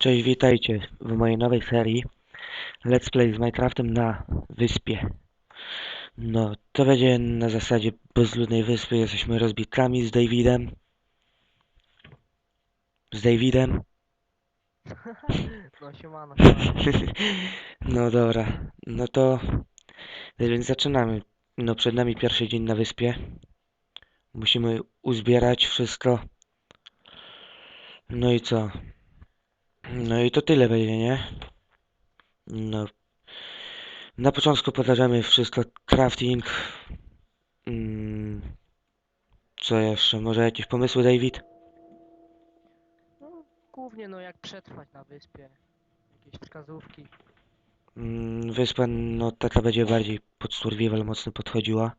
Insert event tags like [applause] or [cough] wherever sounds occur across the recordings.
Cześć, witajcie w mojej nowej serii Let's Play z Minecraftem na wyspie. No, to będzie na zasadzie bezludnej wyspy. Jesteśmy rozbitkami z Davidem. Z Davidem. No siemano, siemano. [laughs] No dobra, no to więc zaczynamy. No przed nami pierwszy dzień na wyspie. Musimy uzbierać wszystko. No i co? No i to tyle będzie, nie? No. Na początku pokażemy wszystko crafting. Mm. Co jeszcze? Może jakieś pomysły, David? No, głównie no jak przetrwać na wyspie. Jakieś wskazówki. Mm, Wyspa, no taka będzie bardziej pod survival mocno podchodziła.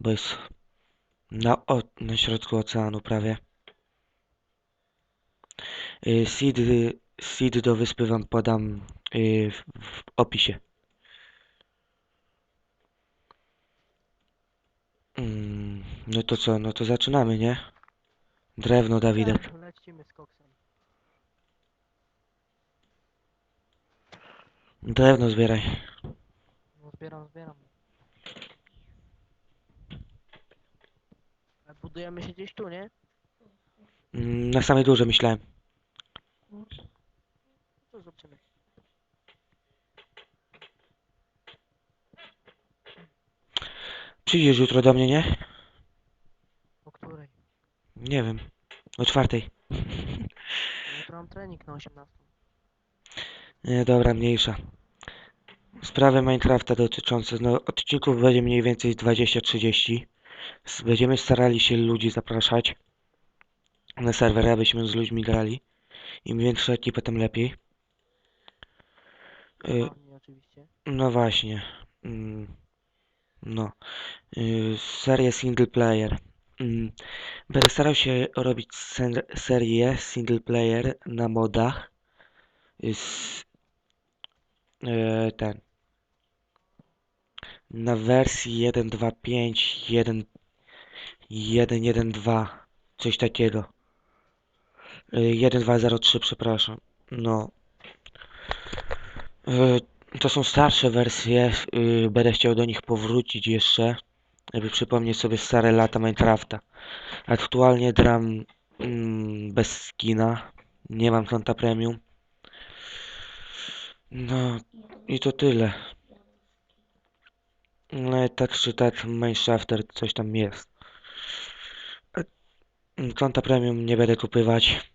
Bo jest na, o, na środku oceanu prawie. Y, Seed, seed do wyspy wam podam y, w, opisie. Mm, No to co, no to zaczynamy, nie? Drewno, Dawidek. Lecimy z koksem. Drewno zbieraj. No zbieram, zbieram. Budujemy się gdzieś tu, nie? Mm, Na samej górze myślałem. To zobaczymy. Przyjdziesz jutro do mnie, nie? O której? Nie wiem. O czwartej. [laughs] Jutro mam trening na 18. Nie, dobra, mniejsza. Sprawy Minecrafta dotyczące, no odcinków będzie mniej więcej z 20-30. S- Będziemy starali się ludzi zapraszać na serwer, abyśmy z ludźmi grali. Im większa ekipa, tym lepiej. Y. No właśnie. Mm, No. Y, Serię single player. Mm, Będę starał się robić serię single player na modach. Y, z- e, Ten. Na wersji 1.2.5, 1, 1.1.2, coś takiego. Y, 1.2.03, przepraszam. No. Y, To są starsze wersje, y, będę chciał do nich powrócić jeszcze, żeby przypomnieć sobie stare lata Minecrafta. Aktualnie gram mm, bez skina, nie mam konta premium. No i to tyle. No tak czy tak Mineshafter coś tam jest. E, Konta premium nie będę kupywać,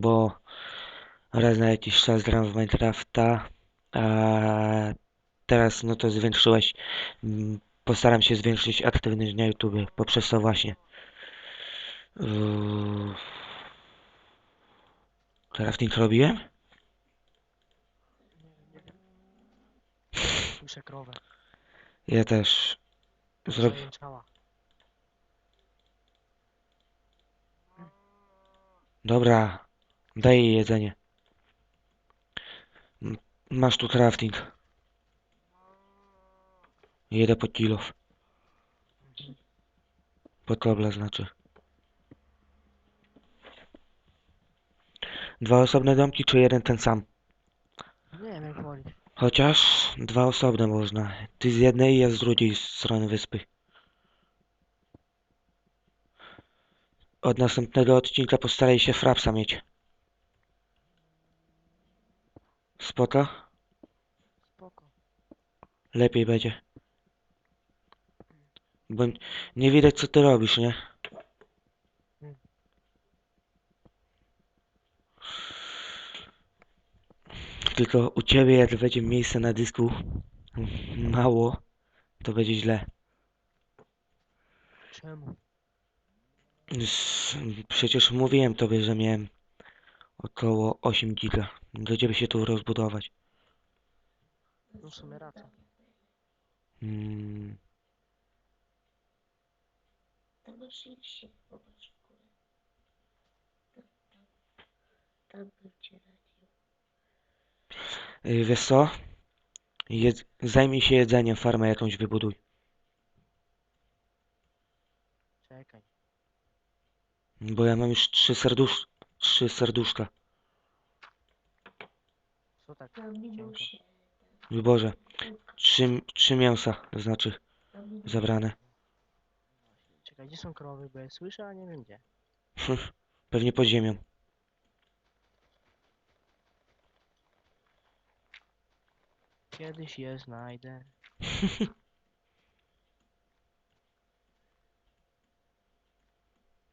bo raz na jakiś czas gram w Minecrafta, a teraz no to zwiększyłeś, mm, postaram się zwiększyć aktywność na YouTube poprzez to właśnie. Yy, Crafting robiłem? Słyszę krowę. Ja też. Zrob... Dobra, daj jej jedzenie. Masz tu crafting. Jedę po kilof. Po kobla znaczy. Dwa osobne domki, czy jeden ten sam? Nie wiem jak wolisz. Chociaż dwa osobne można. Ty z jednej, ja z drugiej strony wyspy. Od następnego odcinka postaraj się frapsa mieć. Spoko? Spoko. Lepiej będzie. Bo nie widać co ty robisz, nie? Mm. Tylko u ciebie jak będzie miejsce na dysku mało, to będzie źle. Czemu? S- Przecież mówiłem tobie, że miałem około 8 giga. Do ciebie się tu rozbudować. No w sumie racja. Mm, Tego się popatrz w górę. Tak, tak. Tak będzie radio. y, wiesz co? Jedz zajmij się jedzeniem, farmę jakąś wybuduj. Czekaj. Bo ja mam już trzy serdusz trzy serduszka. Co tak cienko? Boże, trzy, trzy mięsa, znaczy zabrane. Czekaj, gdzie są krowy, bo ja słyszę, a nie wiem gdzie. [laughs] Pewnie pod ziemią. Kiedyś je znajdę. [laughs]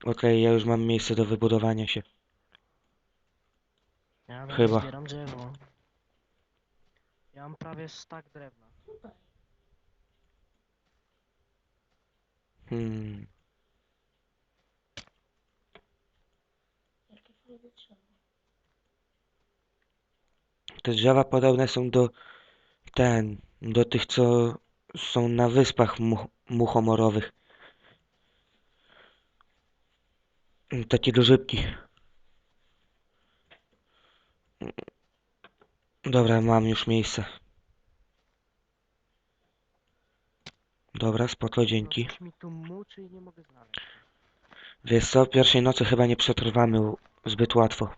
Okej, ja już mam miejsce do wybudowania się. Ja nawet Chyba. zbieram drzewo. Ja mam prawie stak drewna. Hmm. Jakie fajne drzewo. Te drzewa podobne są do ten, do tych co są na wyspach mu muchomorowych. Mm, Takie dożybki. Dobra, mam już miejsce. Dobra, spoko, dzięki. Mi tu muczy i nie mogę znaleźć. Wiesz co, pierwszej nocy chyba nie przetrwamy zbyt łatwo.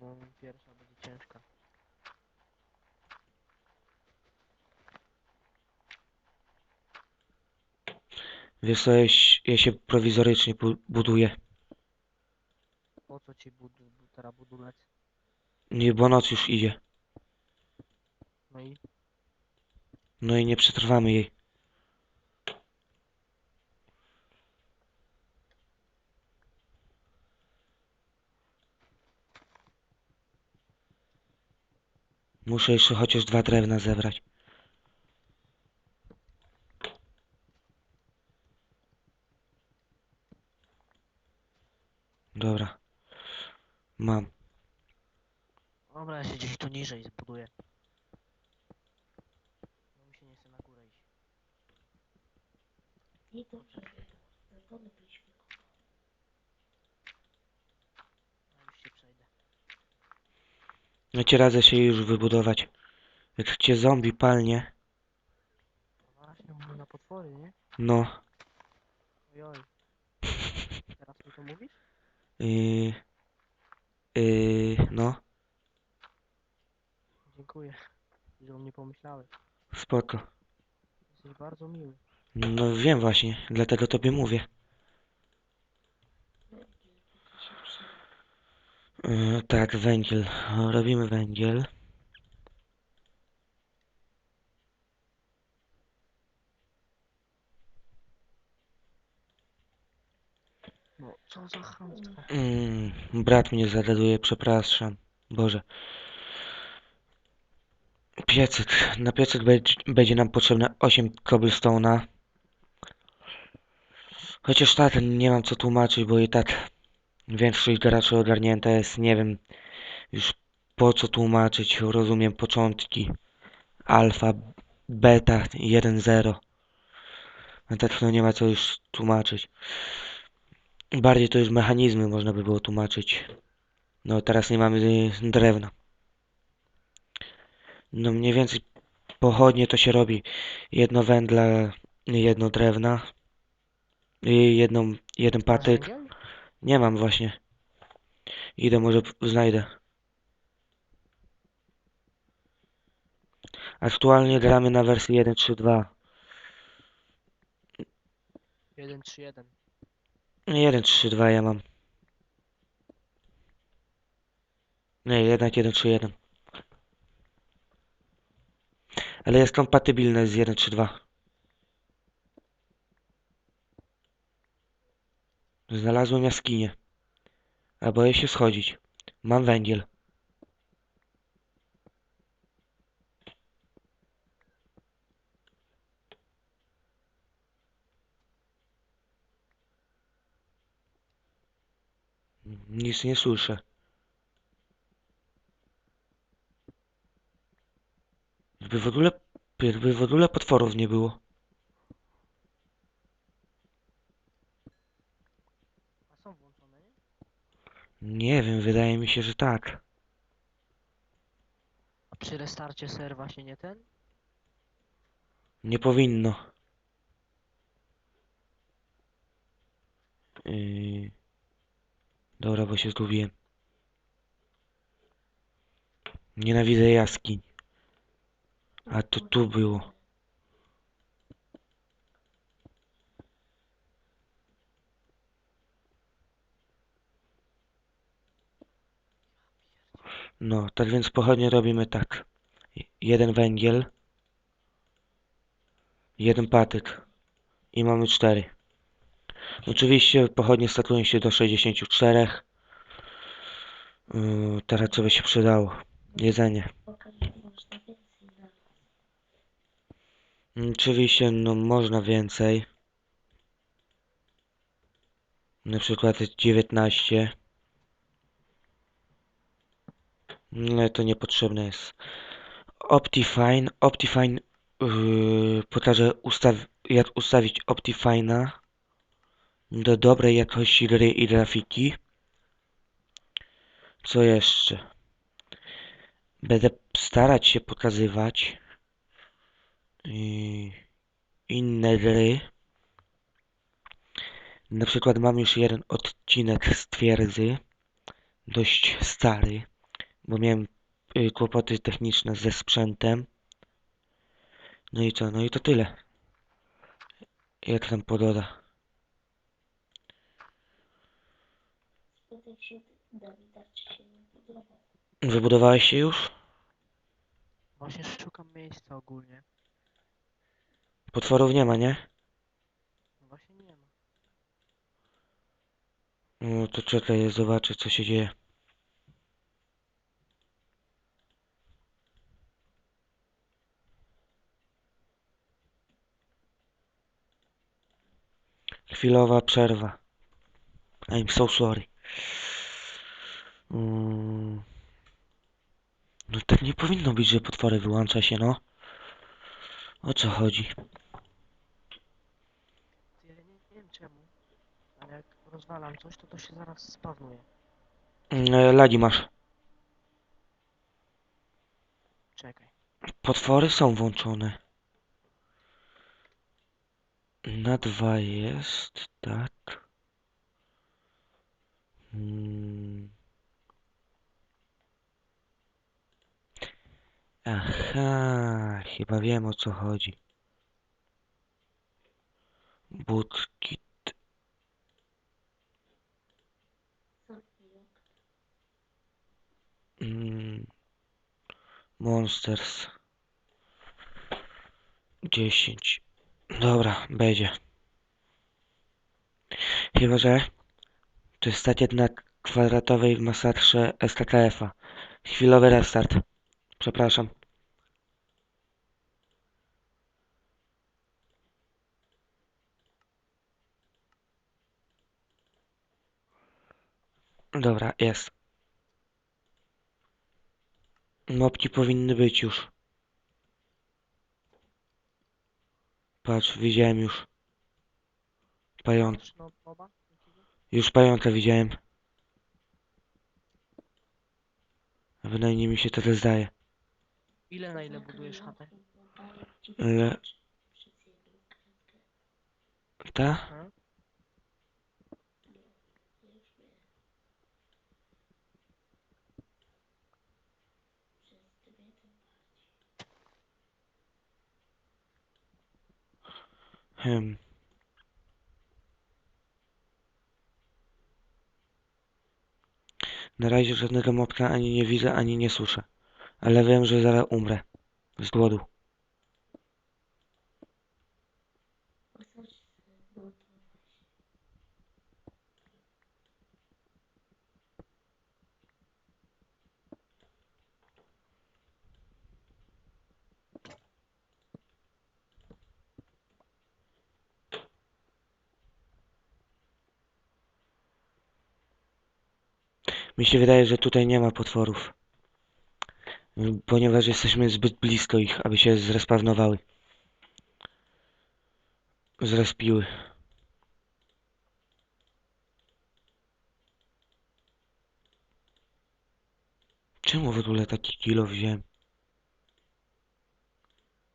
No, pierwsza będzie ciężka. Wiesz co, ja, się prowizorycznie bu buduję. Po co ci budu, bu- teraz budulec? Nie, bo noc już idzie. No i No i nie przetrwamy jej. Muszę jeszcze chociaż dwa drewna zebrać. Dobra. Mam. Dobra, ja się gdzieś tu niżej zbuduję. No mi się nie chce na górę iść. Nie dobrze. Na dole byliśmy. Ja już się przejdę. Ja ci radzę się już wybudować. Jak cię zombie palnie, No właśnie, mówię na potwory, nie? no. Ojoj. [laughs] Teraz mi to mówisz? Yy, yy, no. Dziękuję, że o mnie pomyślałeś. Spoko. Jesteś bardzo miły. No wiem właśnie, dlatego tobie mówię. Yy, tak, węgiel. Robimy węgiel. No, co za chamstwo. Mm, brat mnie zagaduje, przepraszam. Boże. Piecyk. Na piecyk będzie, będzie nam potrzebne 8 cobblestone'a. Chociaż tak, nie mam co tłumaczyć, bo i tak większość graczy ogarnięta jest. Nie wiem już po co tłumaczyć. Rozumiem początki. Alfa, beta 1.0. A tak no nie ma co już tłumaczyć. Bardziej to już mechanizmy można by było tłumaczyć. No teraz nie mamy drewna. No mniej więcej pochodnie to się robi jedno węgla, jedno drewna. I jedną, jeden patyk. Nie mam właśnie. Idę, może znajdę. Aktualnie gramy na wersji 1.3.2. 1, 3, 1. 1.3.2 ja mam. Nie, jednak 1.3.1. Ale jest kompatybilne z 1.3.2. Znalazłem jaskinię. A boję się schodzić. Mam węgiel. Nic nie słyszę. Jakby w ogóle, jakby w ogóle potworów nie było. A są włączone, nie? Nie wiem, wydaje mi się, że tak. A przy restarcie ser właśnie nie ten? Nie powinno. Yy... Dobra, bo się zgubiłem. Nienawidzę jaskiń. A to tu było. No, tak więc pochodnie robimy tak. Jeden węgiel. Jeden patyk. I mamy cztery. Oczywiście pochodnie statują się do 64. Yy, teraz co by się przydało? Jedzenie. Mm, Oczywiście, no można więcej. Na przykład 19. No to niepotrzebne jest. Optifine. Optifine yy, pokaże ustaw jak ustawić Optifine'a do dobrej jakości gry i grafiki. Co jeszcze? Będę starać się pokazywać yy, inne gry. Na przykład mam już jeden odcinek z twierdzy, dość stary, bo miałem y, kłopoty techniczne ze sprzętem. No i co? No i to tyle. Jak tam pogoda? Spytaj się Dawida, czy się nie podobał. Wybudowałeś się już? Właśnie szukam miejsca ogólnie. Potworów nie ma, nie? No Właśnie nie ma. No to czekaj, zobaczę co się dzieje. Chwilowa przerwa. I'm so sorry. Mm. No tak nie powinno być, że potwory wyłącza się, no. O co chodzi? Ja nie, wiem czemu, ale jak rozwalam coś, to to się zaraz spawnuje. Mm, Lagi masz. Czekaj. Potwory są włączone. Na dwa jest, tak. Hmm. Aha, chyba wiem o co chodzi. Budki. Mm. Monsters. 10. Dobra, będzie. Chyba, że to jest stat na kwadratowej w masakrze SKKF-a. Chwilowy restart. Przepraszam. Dobra, jest. Mopki powinny być już. Patrz, widziałem już. Jakiego? Już pająka widziałem. A Bynajmniej mi się tyle zdaje. Ile na ile budujesz chatę? Kratkę. Ta? A? Ja już wiem. Przez dwie tym bardziej. Hmm. Na razie żadnego mopka ani nie widzę, ani nie słyszę. Ale wiem, że zaraz umrę. Z głodu. Mi się wydaje, że tutaj nie ma potworów. Ponieważ jesteśmy zbyt blisko ich, aby się zrespawnowały. Zrespiły. Czemu w ogóle taki kilo wziąłem?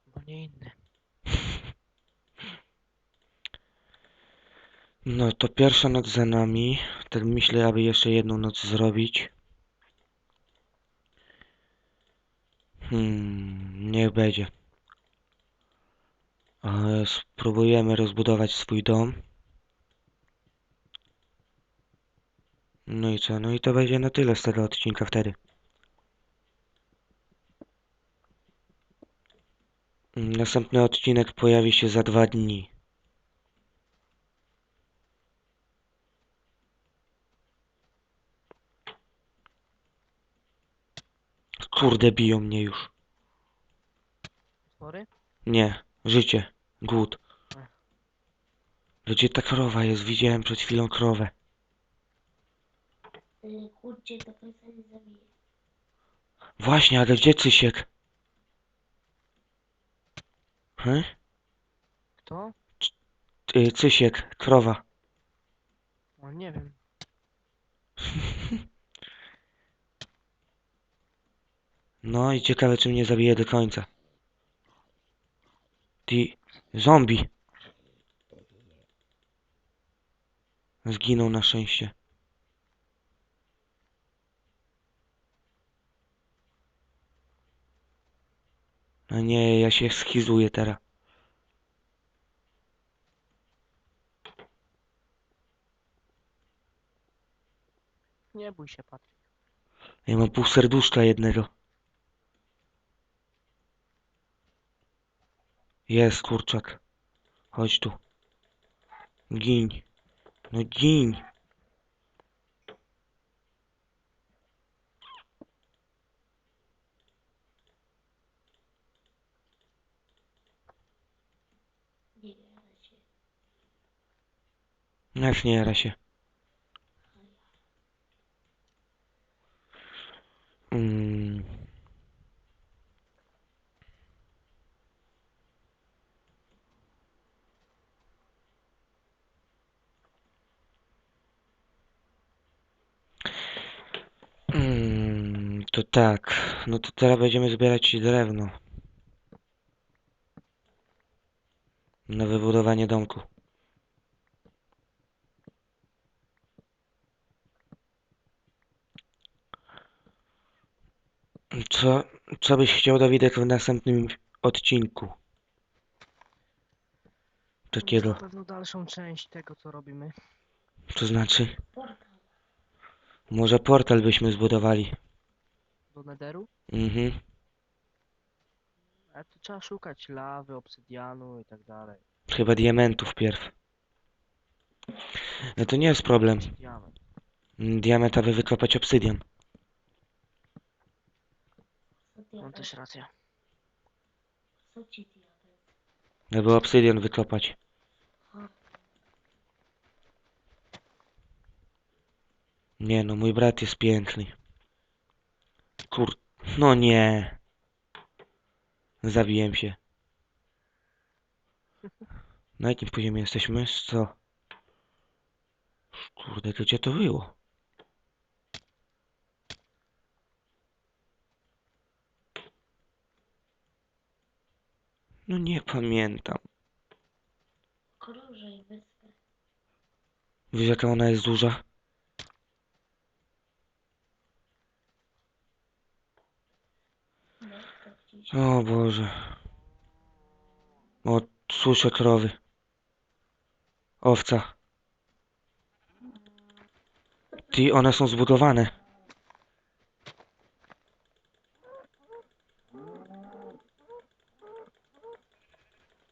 Bo nie inny. No to pierwsza noc za nami. Tak myślę, aby jeszcze jedną noc zrobić. Hmm, niech będzie. Spróbujemy rozbudować swój dom. No i co? No i to będzie na tyle z tego odcinka wtedy. Następny odcinek pojawi się za dwa dni. Kurde, biją mnie już. Sorry? Nie, życie, głód. Gdzie ta krowa jest? Widziałem przed chwilą krowę. Y, Kurczę, do końca nie zabiję. Właśnie, ale gdzie Cysiek? Hm? Kto? Y, Cysiek, krowa. O, nie wiem. [laughs] No i ciekawe, czy mnie zabije do końca. Ty, zombie. Zginął na szczęście. A nie, ja się schizuję teraz. Nie bój się, Patryk. Ja mam pół serduszka jednego. Jest kurczak. Chodź tu. Giń. No giń. Nie gada się. Jak nie jara się. Mm. Mm, to tak. No to teraz będziemy zbierać drewno. Na wybudowanie domku. Co, co byś chciał Dawidek w następnym odcinku? Takiego, Na pewno dalszą część tego, co robimy. to znaczy, Portal. może portal byśmy zbudowali. Do Netheru. Mhm. Ale to trzeba szukać lawy, obsydianu i tak dalej. Chyba diamentów pierw. No to nie jest problem. Diament. Mm, Diament, aby wykopać obsydian. Mam też rację. Co ci obsydian wykopać. Nie no, mój brat jest piękny. Kur... No nie. Zabiłem się. Na jakim poziomie jesteśmy? Co? Kurde, to gdzie to było? No nie pamiętam. krążej wyspę. Wiesz jaka ona jest duża? No, tak gdzieś. O Boże. O, słyszę krowy. Owca. Ty, one są zbudowane.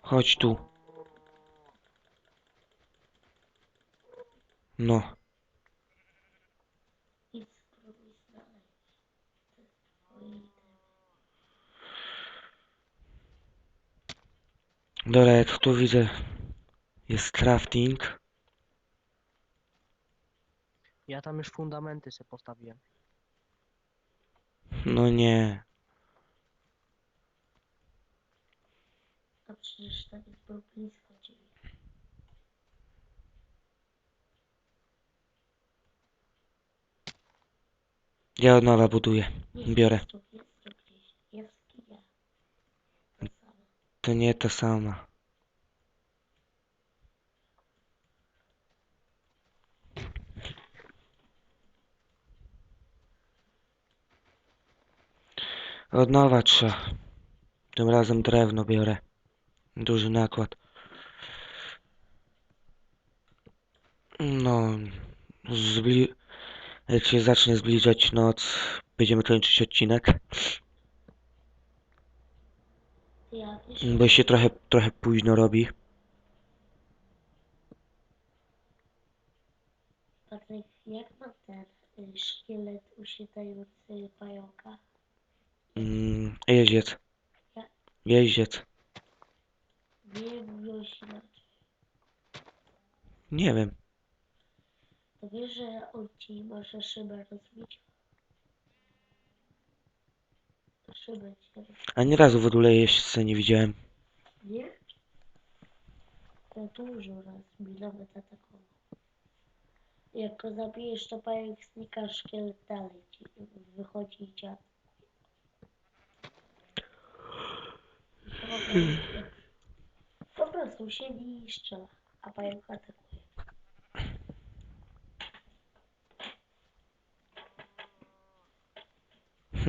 Chodź tu. No. I spróbuj znaleźć. te swoje itemy. Dobra, jak tu widzę, jest crafting. Ja tam już fundamenty sobie postawiłem. No nie. A przecież tak był blisko ciebie. Ja od nowa buduję. Nie, Biorę. to nie to samo. Od nowa trzeba. Tym razem drewno biorę. Duży nakład. No, zbli... jak się zacznie zbliżać noc, będziemy kończyć odcinek. Ja bo się trochę, trochę późno robi. Patryk, jak ma ten y, szkielet usiadający pająka? Mm, jeździec. Jeździec. Nie mówiłeś inaczej. Nie wiem. To wiesz, że on ci może szybę rozbić? Ani razu w ogóle jeźdźca nie widziałem. Nie? To dużo rozbi, nawet atakował. Jak go zabijesz, to pająk znika, szkielet dalej wychodzi i cię po prostu siedzi i strzela, a pająk atakuje.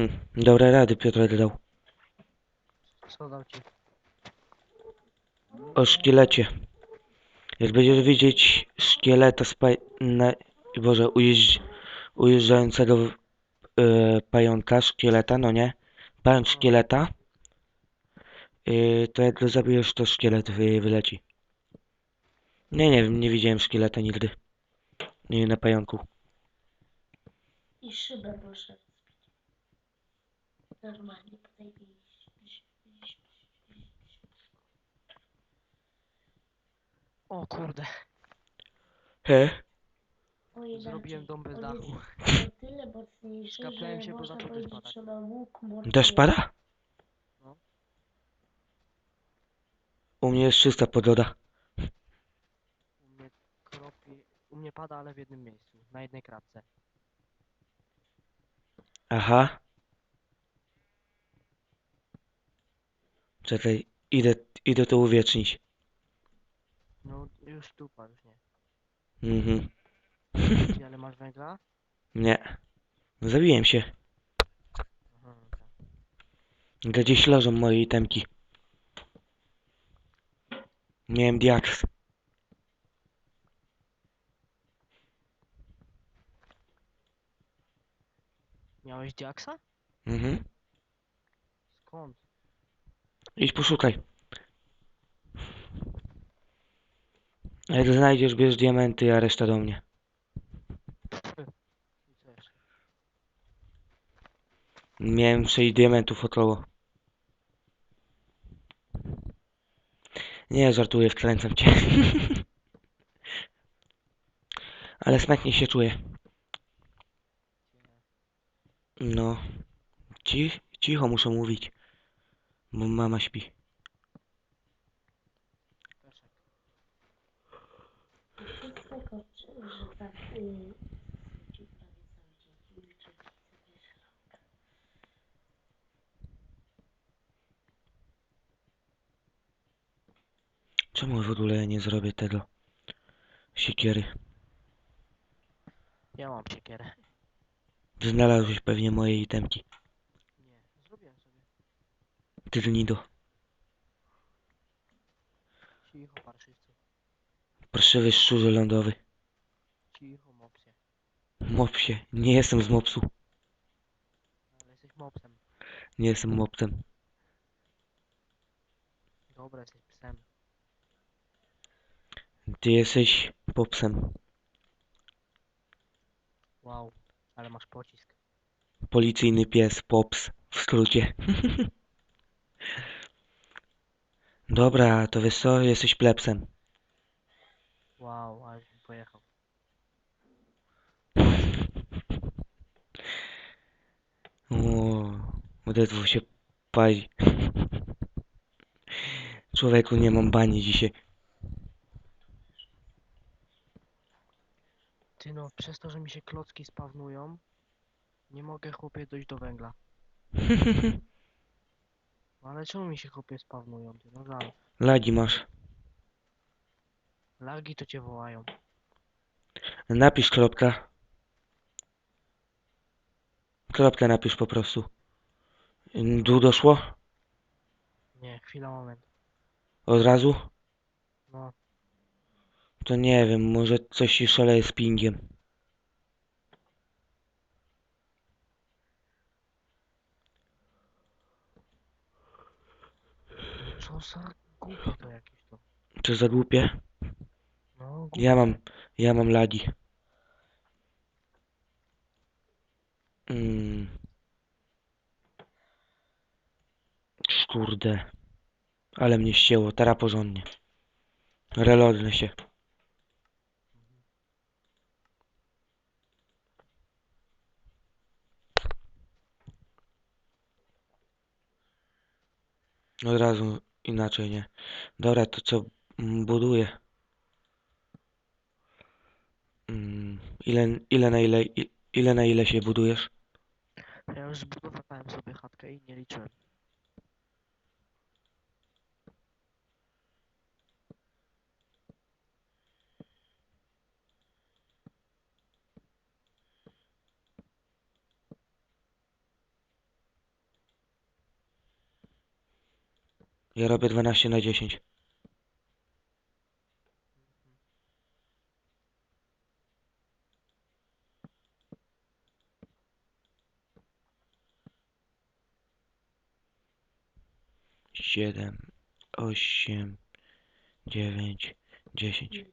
Hm, dobre rady Piotr dał. Co dał ci? O szkielecie. Jak będziesz widzieć szkieleta z paj... na... Boże, ujeżdż... ujeżdżającego e, pająka, szkieleta, no nie? Pająk szkieleta. E, to jak go zabijesz, to szkielet wy, wyleci. Nie, nie wiem, nie widziałem szkieleta nigdy. Nie na pająku. I szybę rozbić. Normalnie podejdzie i... O kurde, He? Zrobiłem dom bez dachu. jest o tyle mocniejszy, Skapnąłem że się, bo można zaczął deszcz powiedzieć, padać. że ma łuk Deszcz pada? U mnie jest czysta pogoda. U mnie kropi... U mnie pada, ale w jednym miejscu, na jednej kratce. Aha. Czekaj, idę, idę to uwiecznić. No już dupa, już nie. Mhm. Ty, ale masz węgla? [laughs] Nie. Zabiłem się. Aha, tak. Gdzieś leżą moje itemki. Miałem diaks. Miałeś diaksa? Mhm. Skąd? Idź poszukaj. Jak znajdziesz, bierz diamenty, a reszta do mnie. Miałem 6 diamentów około. Nie, żartuję, wkręcam cię. [laughs] Ale smacznie się czuję. No. Cich, cicho muszę mówić. Mama śpi. Czemu w ogóle nie zrobię tego? Siekiery. Ja mam siekierę. Znalazłeś pewnie moje itemki. Tyrnido. Cicho, parszywcu. Parszywy szczurze lądowy. Cicho, mopsie. Mopsie. Nie jestem z mopsu. Ale jesteś mopsem. Nie jestem mopsem. Dobra, jesteś psem. Ty jesteś popsem. Wow, ale masz pocisk. Policyjny pies, pops. W skrócie. [laughs] Dobra, to wiesz co? Jesteś plepsem. Wow, ale bym pojechał. O, odezwał się pali. Człowieku, nie mam bani dzisiaj. Ty no, przez to, że mi się klocki spawnują, nie mogę chłopie dojść do węgla. [laughs] No ale czemu mi się chłopie spawnują? Ty no żal. Lagi masz. Lagi to cię wołają. Napisz kropka. Kropkę napisz po prostu. Tu doszło? Nie, chwila, moment. Od razu? No, To nie wiem, może coś szaleje z pingiem. Za głupie to jakieś to. Za głupie? No, głupie. Ja mam, ja mam lagi. Mm. Kurde. Ale mnie ścięło, teraz porządnie. Reloadnę się. Od razu inaczej, nie? Dobra, to co buduję? Mm, Ile, ile na ile, ile na ile się budujesz? Ja już zbudowałem sobie chatkę i nie liczyłem. Ja robię 12 na 10. Siedem, osiem, dziewięć, dziesięć.